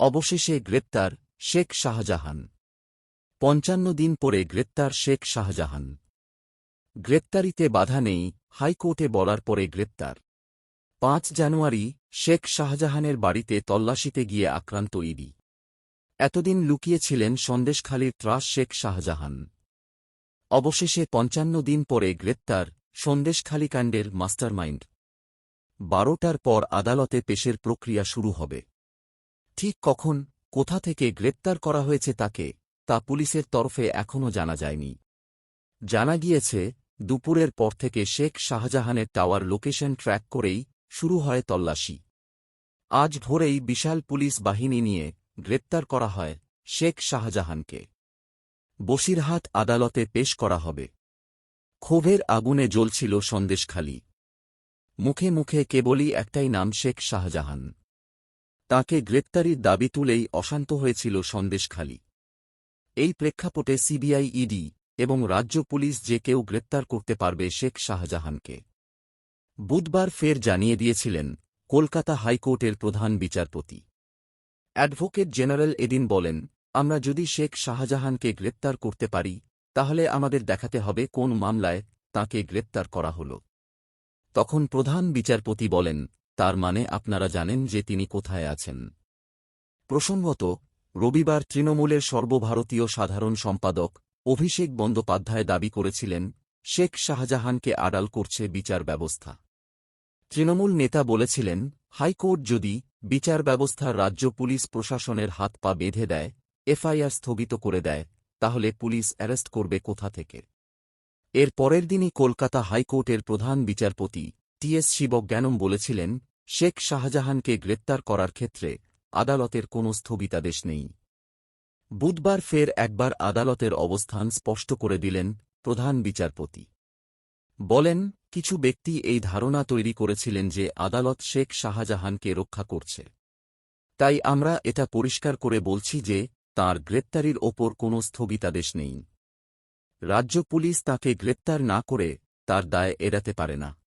অবশেষে গ্রেপ্তার শেখ শাহজাহান। পঞ্চান্ন দিন পরে গ্রেপ্তার শেখ শাহজাহান। গ্রেপ্তারিতে বাধা নেই, হাইকোর্টে বলার পরে গ্রেপ্তার। পাঁচ জানুয়ারি, শেখ শাহজাহানের বাড়িতে তল্লাশিতে গিয়ে আক্রান্ত ইডি। এতদিন লুকিয়েছিলেন সন্দেশখালীর ত্রাস শেখ শাহজাহান। অবশেষে পঞ্চান্ন দিন পরে গ্রেপ্তার সন্দেশখালী কাণ্ডের মাস্টারমাইন্ড। বারোটার পর আদালতে পেশের প্রক্রিয়া শুরু হবে। ঠিক কখন, কোথা থেকে গ্রেপ্তার করা হয়েছে তাকে, তা পুলিশের তরফে এখনও জানা যায়নি। জানা গিয়েছে, দুপুরের পর থেকে শেখ শাহজাহানের টাওয়ার লোকেশন ট্র্যাক করেই শুরু হয় তল্লাশি। আজ ভোরেই বিশাল পুলিশ বাহিনী নিয়ে গ্রেপ্তার করা হয় শেখ শাহজাহানকে। বসিরহাট আদালতে পেশ করা হবে। ক্ষোভের আগুনে জ্বলছিল সন্দেশখালী। মুখে মুখে কেবলই একটাই নাম শেখ শাহজাহান। তাকে গ্রেপ্তারির দাবি তুলেই অশান্ত হয়েছিল সন্দেশখালী। এই প্রেক্ষাপটে সিবিআই ইডি এবং রাজ্য পুলিশ যে কেউ গ্রেপ্তার করতে পারবে শেখ শাহজাহানকে। বুধবার ফের জানিয়ে দিয়েছিলেন কলকাতা হাইকোর্টের প্রধান বিচারপতি। অ্যাডভোকেট জেনারেল এদিন বলেন, আমরা যদি শেখ শাহজাহানকে গ্রেপ্তার করতে পারি, তাহলে আমাদের দেখাতে হবে কোন মামলায় তাকে গ্রেপ্তার করা হল। তখন প্রধান বিচারপতি বলেন তার মানে আপনারা জানেন যে তিনি কোথায় আছেন। প্রসঙ্গত, রবিবার তৃণমূলের সর্বভারতীয় সাধারণ সম্পাদক অভিষেক বন্দ্যোপাধ্যায় দাবি করেছিলেন, শেখ শাহজাহানকে আড়াল করছে বিচার ব্যবস্থা। তৃণমূল নেতা বলেছিলেন, হাইকোর্ট যদি বিচার ব্যবস্থার রাজ্য পুলিশ প্রশাসনের হাত পা বেঁধে দেয়, এফআইআর স্থগিত করে দেয়, তাহলে পুলিশ অ্যারেস্ট করবে কোথা থেকে? এর পরের দিনই কলকাতা হাইকোর্টের প্রধান বিচারপতি টিএস শিবজ্ঞানম বলেছিলেন শেখ শাহজাহানকে গ্রেপ্তার করার ক্ষেত্রে আদালতের কোনো স্থগিতাদেশ নেই। বুধবার ফের একবার আদালতের অবস্থান স্পষ্ট করে দিলেন প্রধান বিচারপতি। বলেন, কিছু ব্যক্তি এই ধারণা তৈরি করেছিলেন যে আদালত শেখ শাহজাহানকে রক্ষা করছে। তাই আমরা এটা পরিষ্কার করে বলছি যে তার গ্রেপ্তারির ওপর কোনো স্থগিতাদেশ নেই। রাজ্য পুলিশ তাকে গ্রেপ্তার না করে তার দায় এড়াতে পারে না।